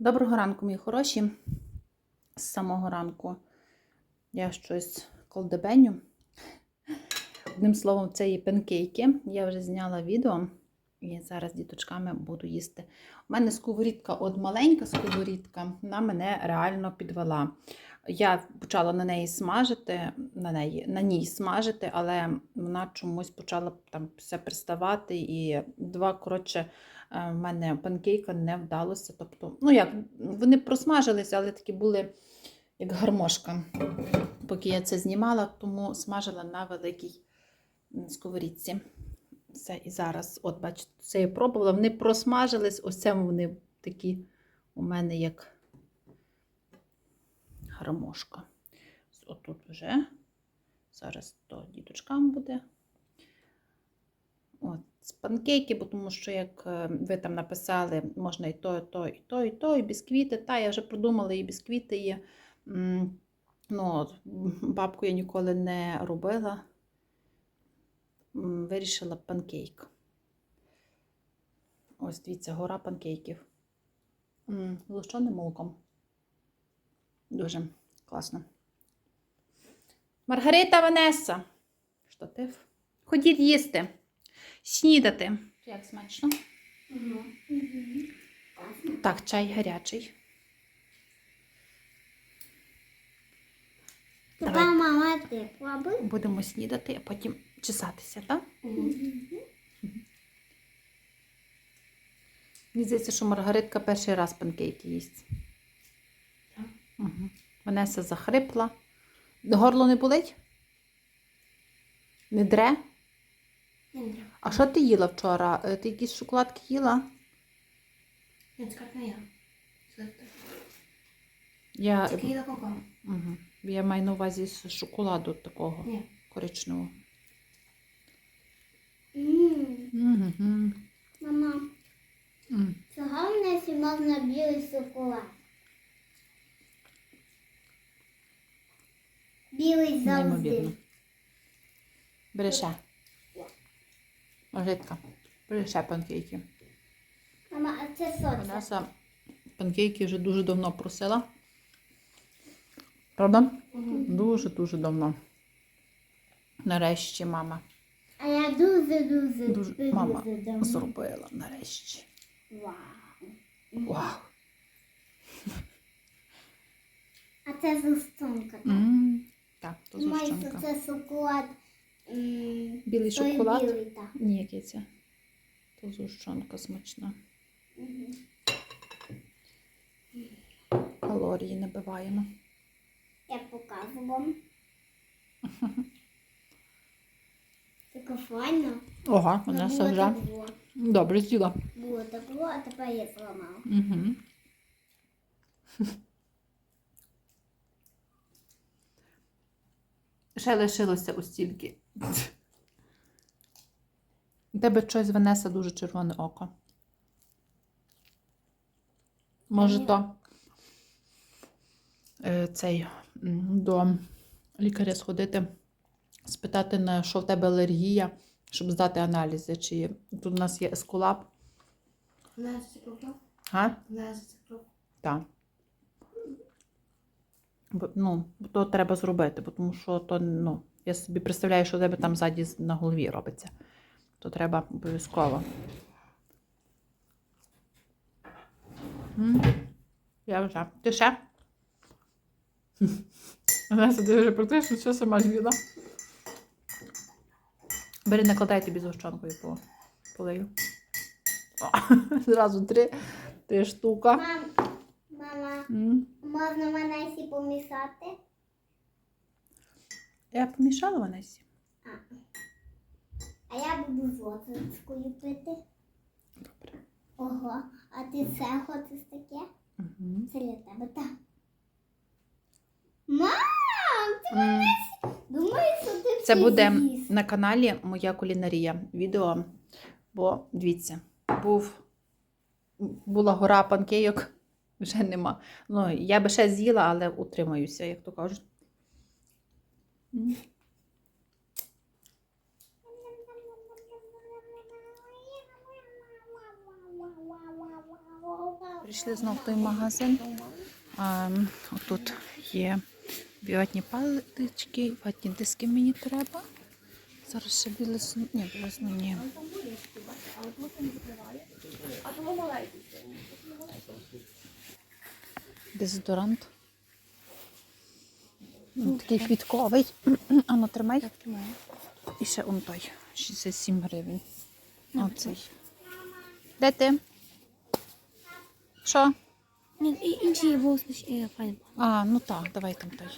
Доброго ранку, мої хороші. З самого ранку я щось колдебеню. Одним словом, це є панкейки. Я вже зняла відео і зараз діточками буду їсти. У мене сковорідка, от маленька сковорідка, вона мене реально підвела. Я почала на неї смажити, на неї, на ній смажити, але вона чомусь почала там все приставати. І два, коротше, е, в мене панкейка не вдалося. Тобто, ну як, вони просмажилися, але такі були як гармошка. Поки я це знімала, тому смажила на великій сковорідці. Все, і зараз, от, бачите, це я пробувала, вони просмажились, ось це вони такі у мене як гармошка. Отут вже. Зараз то діточкам буде. От, з панкейки, бо тому що, як е, ви там написали, можна і то, і то, і то, і то, і бісквіти. Та, я вже продумала, і бісквіти є. Ну, бабку я ніколи не робила. Вирішила панкейк. Ось дивіться, гора панкейків. З лущеним молоком. Дуже класно. Маргарита Ванеса. Штатив. Ходіть їсти. Снідати. Як смачно? Так, чай гарячий. Давай. мама ти пробуй. Будемо снідати, а потім чесатися, так? Мені здається, що Маргаритка перший раз панкейки їсть. Так. Угу. Ванеса захрипла. Горло не болить? Не дре? А що ти їла вчора? Е, Ти якісь шоколадки їла? Нет, как я. Я, Такие коко. угу. Я маю на увазі з шоколаду такого Ні. коричневого. Мама, чого в нас можна білий шоколад? Білий завжди. Бери ще. Маргаритка, панкейки. Мама, а це це? Ванеса панкейки вже дуже давно просила. Правда? Дуже-дуже давно. Нарешті мама А я дуже-дуже Дуже- мама давно. зробила. Нарешті. Вау. Вау! А це зустунка. так? М, Так, то зущенка. це шоколад. м, Білий шоколад? Білий, так. Ні, який це. То зущенка смачна. Мгм. Калорії набиваємо. Я покажу вам. Файно. Ого, Ну, Ванеса було вже добре з'їла. Було табло, а тепер я зламала. Угу. Ще лишилося ось стільки. У тебе щось Ванеса дуже червоне око. Може, то е, цей до лікаря сходити, спитати, на що в тебе алергія, щоб здати аналізи. Чи тут у нас є ескулап. Це кров? А? Так. Ну, то треба зробити, бо тому що то, ну, я собі представляю, що у тебе там ззаді на голові робиться. То треба обов'язково. Я вже. Ти ще? Олеся, ти вже практично все сама з'їла. Бери, накладай тобі згущенкою по полею. Зразу три, три штука. Мам, мама, М. можна мене сі помішати? Я помішала Ванесі. А. А я буду з водичкою пити. Добре. Ого, а ти це хочеш таке? Угу. Це для тебе, так. Мам, ти думаю, що ти Це буде на каналі Моя кулінарія відео. Бо дивіться, був, була гора панкейок, вже нема. Ну, я би ще з'їла, але утримаюся, як то кажуть. Прийшли знов в той магазин. А, отут є біотні палички, ватні диски мені треба. Зараз ще білесну. Ні, білесну ні. Дезодорант. Ну, Такий квітковий. Ану, тримай. І ще он той. 67 гривень. Оцей. Де ти? Що? Ні, і- інший був смачний, файний. А, ну так, давай там той.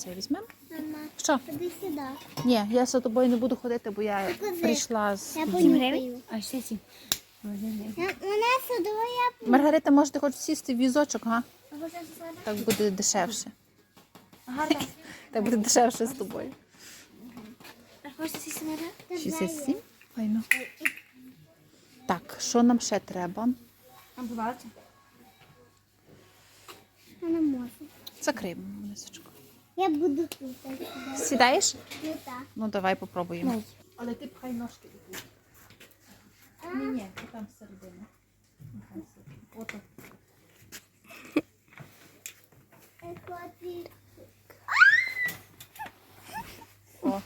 Це візьмемо. Мама, Що? ходи сюди. Ні, я за тобою не буду ходити, бо я Покажи. прийшла з. Я Сім гривень? А ще сім. Вона я Маргарита, може, ти хочеш сісти в візочок, га? Так буде дешевше. Гарно. Так буде дешевше з тобою. А хочете сісти на 67? Файно. Так, що нам ще треба? Не можу. Закриємо. Я буду тут. Сідаєш? Ну так. Ну, давай попробуємо. Дай. Але ти пхай ножки. А, Ні, ні, там середина. Ото. я. О,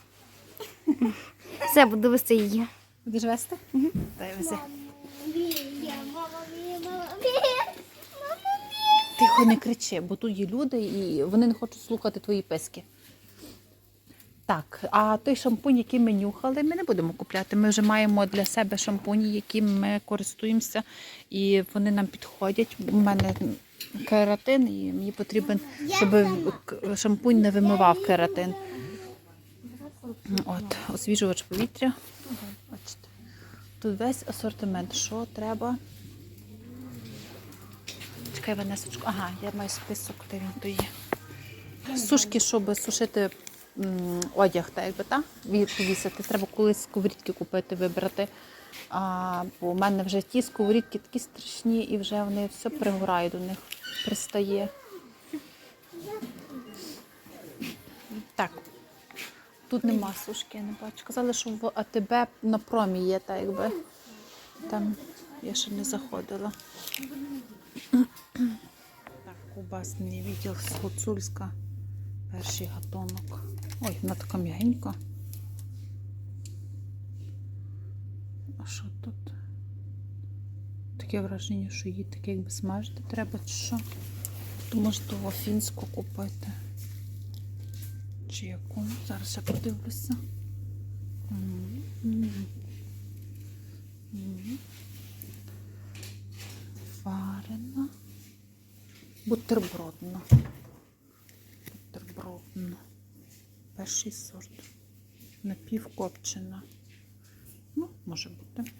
Все, буду вести її. будеш вести? Угу. Дай вези. Мама мія, мама мія, мама мія. Мама мія. Тихо не кричи, бо тут є люди і вони не хочуть слухати твої писки. Так, а той шампунь, який ми нюхали, ми не будемо купляти. Ми вже маємо для себе шампуні, яким ми користуємося, і вони нам підходять. У мене кератин, і мені потрібен, щоб шампунь не вимивав кератин. От, освіжувач повітря. Тут весь асортимент. Що треба? Чекай, Ванесочку. Ага, я маю список, де він то є. Сушки, щоб сушити одяг, так якби, та? Повісити. Треба колись сковорідки купити, вибрати. А, бо у мене вже ті сковорідки такі страшні і вже вони все пригорає до них, пристає. Так. Тут нема сушки, я не бачу. Казали, що в АТБ на промі є, так якби. Там я ще не заходила. Так, кубасний відділ з гуцульська. Перший гатунок. Ой, вона така м'ягенька. А що тут? Таке враження, що її таке якби смажити треба, чи що? То може того фінську купити. Чи яку? Зараз я подивлюся. М, м. М. Варена. Бутербродна. Бутербродна. Перший сорт. Напівкопчена. Ну, може бути.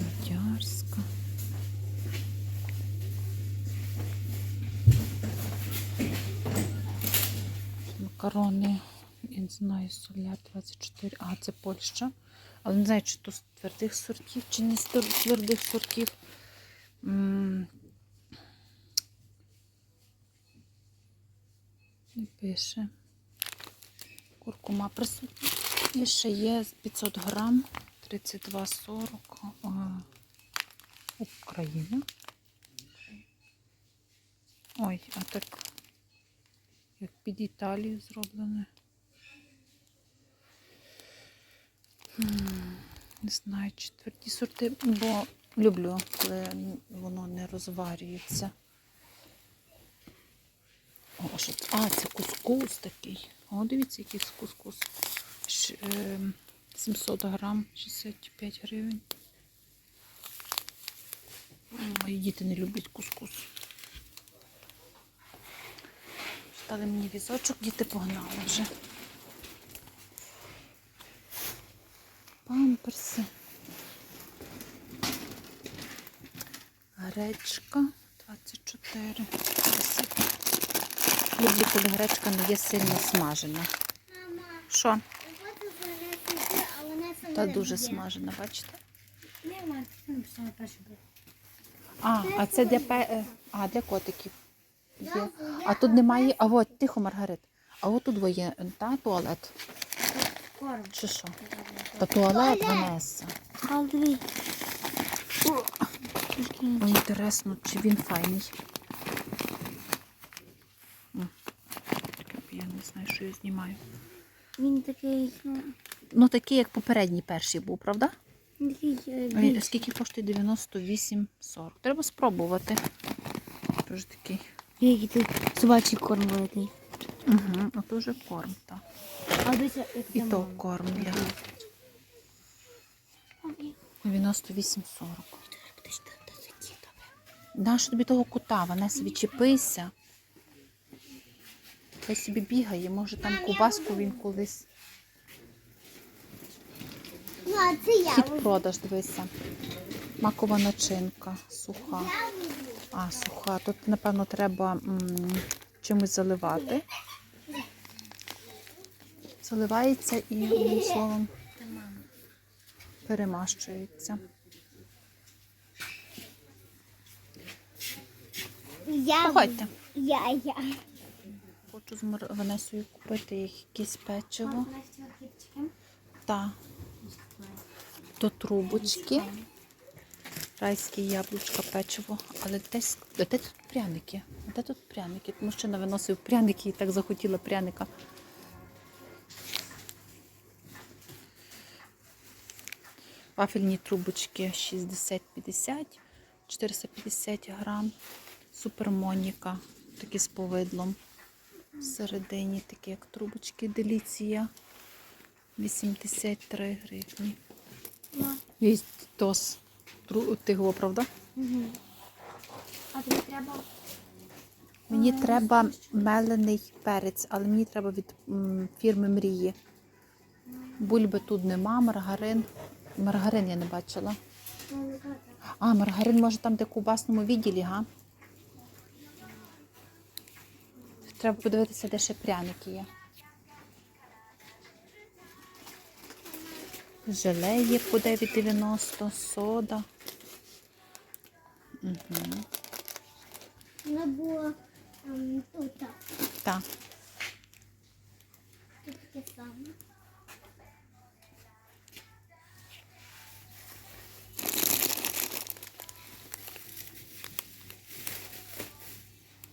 Мадярська. Макарони, я не знаю, соляр 24. А, це Польща. Але не знаю, чи то з твердих сортів, чи не з твердих сортів. Не пише. Куркума присутня. І ще є 500 грам, 32,40. А, Україна. Ой, а так як під Італію зроблене. М, Не знаю, чи тверді сорти, бо люблю, коли воно не розварюється. О, що це? А, це кускус такий. О, дивіться, який кускус. Щ- е, 700 грам, 65 гривень. Мої діти не люблять кускус. Стали мені візочок, діти погнали вже. Памперси. Гречка 24. Люблю, коли гречка не є сильно смажена. Що? Та дуже смажена, бачите? А, а це для пе... е, а, для котиків. Є. А тут немає. А от, тихо, Маргарит. А от тут є та, туалет. Чи що? Та туалет Ванеса. Але диви. Інтересно, чи він файний. Я не знаю, що я знімаю. Він такий, ну, Ну, такий, як попередній перший був, правда? такий е. Скільки коштує 98,40. Треба спробувати. Дуже такий. Який тут собачий корм великий. Угу, а то вже корм, так. А дивися, як І то корм для 98,40. хтось там та сидить, добре. Нащо тобі того кота, Ванеса, відчепися. Хай собі бігає, може там кубаску він колись. Ну. Хід продаж, дивися. Макова начинка, суха. А, суха. Тут, напевно, треба м, чимось заливати. Заливається і, одним словом. Перемащується. Я. Давайте. Я, я. Хочу з Ванесою купити якесь печиво. Та до трубочки. Райське яблучко, печиво. Але десь де тут пряники? Де тут пряники? Мужчина виносив пряники і так захотіла пряника. Вафельні трубочки 60-50, 450 грам. Супермоніка, такі з повидлом. Всередині такі, як трубочки, деліція. 83 гривні. Ну, Є тос. Тру- Ти його, правда? угу. А тобі треба? Мені Е, треба мелений перець, але мені треба від м, фірми Мрії. Бульби тут нема, маргарин. Маргарин я не бачила. А, маргарин може там, де в кубасному відділі, га? Треба подивитися, де ще пряники є. Желе є по 9,90, сода. Угу. Вона була ем, тут. так. Так. Тут таке саме. —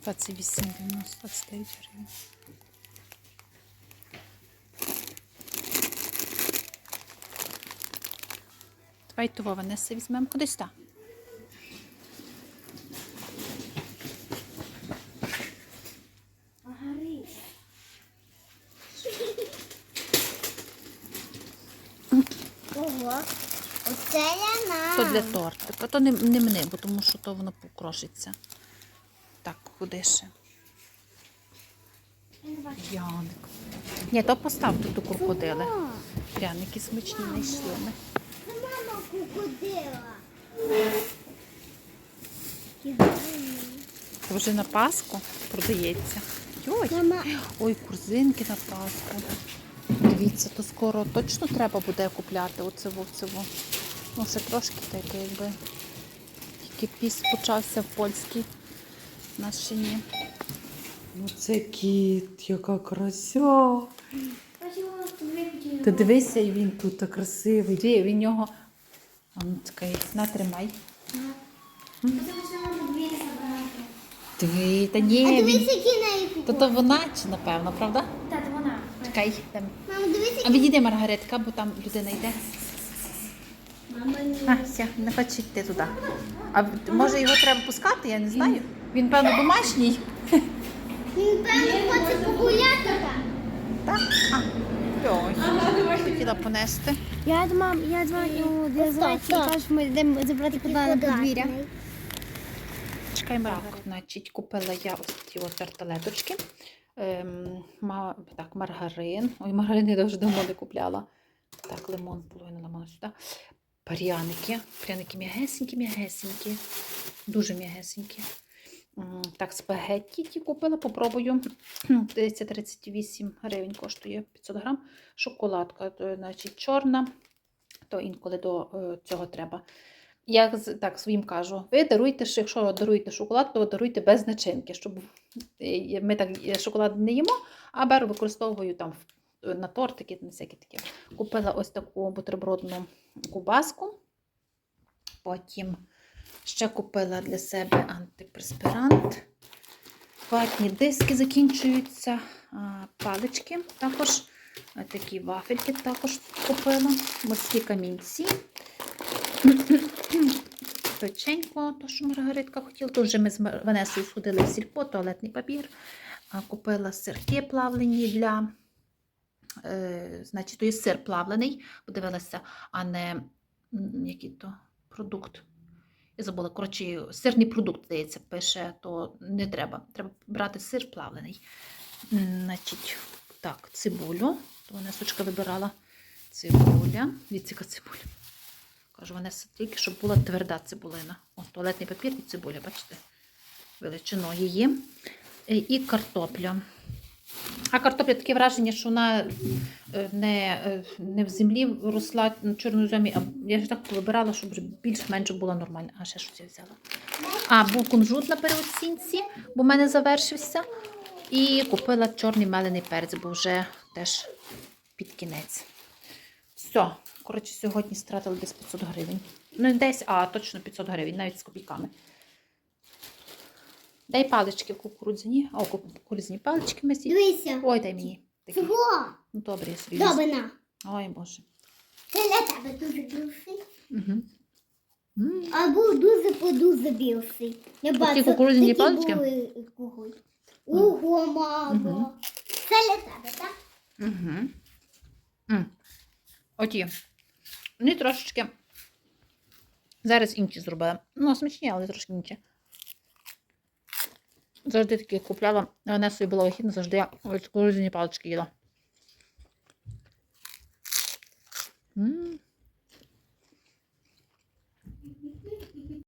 28,90, 29 гривень. Давай того Ванеси візьмемо кудись так. Ого. Оце я на. То для тортика. То не, не мни, бо тому що то воно покрошиться. Куди ще? Яник. Ні, то постав тут у крокодили. Пряники смачні знайшли ми. Мама кукудила. Це вже на Пасху продається. Йой. Ой, корзинки на Пасху. Дивіться, то скоро точно треба буде купляти оце оцево. Ну, ще трошки таке, якби. Тільки піс почався в польській. Нас ще ні. Ну це кіт, яка крася. Ти дивися, і він тут так красивий. Де він нього. А ну чекай, натримай. Диви, та а ні, дивись, які неї То то вона чи напевно, правда? Так, вона. Чекай, там. Мама, дивись, А які. відійди, Маргаретка, бо там людина йде. Мама, ні. А, все, не хоче йти туди. А може його треба пускати, я не знаю. Він, певно, домашній. Він певно хоче погуляти там. Так? А, ой, хотіла понести. Я думала, я думала, йому дзвонить і стоп. ми йдемо забрати кота на подвір'я. Чекай, Маргаret. Значить, купила я ось ці от тарталеточки. Ем, ма, так, маргарин. Ой, маргарин я дуже давно не купляла. Так, лимон, половину лимону сюди. Пряники. Пряники м'ягесенькі, м'ягесенькі. Дуже м'ягесенькі. Так, спагетті ті купила, попробую. Це 38 гривень коштує 500 грам. Шоколадка, то, значить, чорна, то інколи до е, цього треба. Я так своїм кажу: ви даруйте, якщо даруєте шоколад, то даруйте без начинки, щоб е, ми так е, шоколад не їмо, а беру, використовую там е, на тортики, на всякі такі. Купила ось таку бутербродну кубаску. Потім ще купила для себе антипреспірант. Ватні диски закінчуються, палички також. Такі вафельки також купила. Морські камінці. Печенько, то, що Маргаритка хотіла. Тут вже ми з Ванесою сходили в сільпо, туалетний папір. Купила сирки плавлені для. Е, значить, то є сир плавлений, подивилася, а не який то продукт. Я забула, коротше, сирний продукт, здається, пише, то не треба. Треба брати сир плавлений. Значить, так, цибулю. То Ванесочка вибирала цибуля. Відсіка цибуля. Кажу, Ванеса, тільки щоб була тверда цибулина. О, туалетний папір і цибуля, бачите? Величино її. Е, І картопля. А картопля таке враження, що вона е, не, е, не в землі росла на чорноземі, а я ж так вибирала, щоб більш-менш була нормальна. А ще щось я взяла. А, був кунжут на переоцінці, бо в мене завершився. І купила чорний мелений перець, бо вже теж під кінець. Все, коротше, сьогодні стратили десь 500 гривень. Ну, десь, а точно 500 гривень, навіть з копійками. Дай палички кукурудзяні. О, кукурудзяні палички ми з'їли. Дивися. Ой, дай мені. Такі. Цього. Ну, добре, я собі візьму. Добина. Ой, Боже. Це для тебе дуже більший. Угу. М. Або дуже по-дуже більший. Я бачу, кукурудзяні такі палички? були кукурудзяні. Ого, мамо. Мгм. Це для тебе, так? Угу. М. Оті. Вони трошечки. Зараз інші зробила. Ну, смачні, але трошки інші. Завжди такі купляла. Вона була вихідна, завжди я кукурудзяні палички їла. М.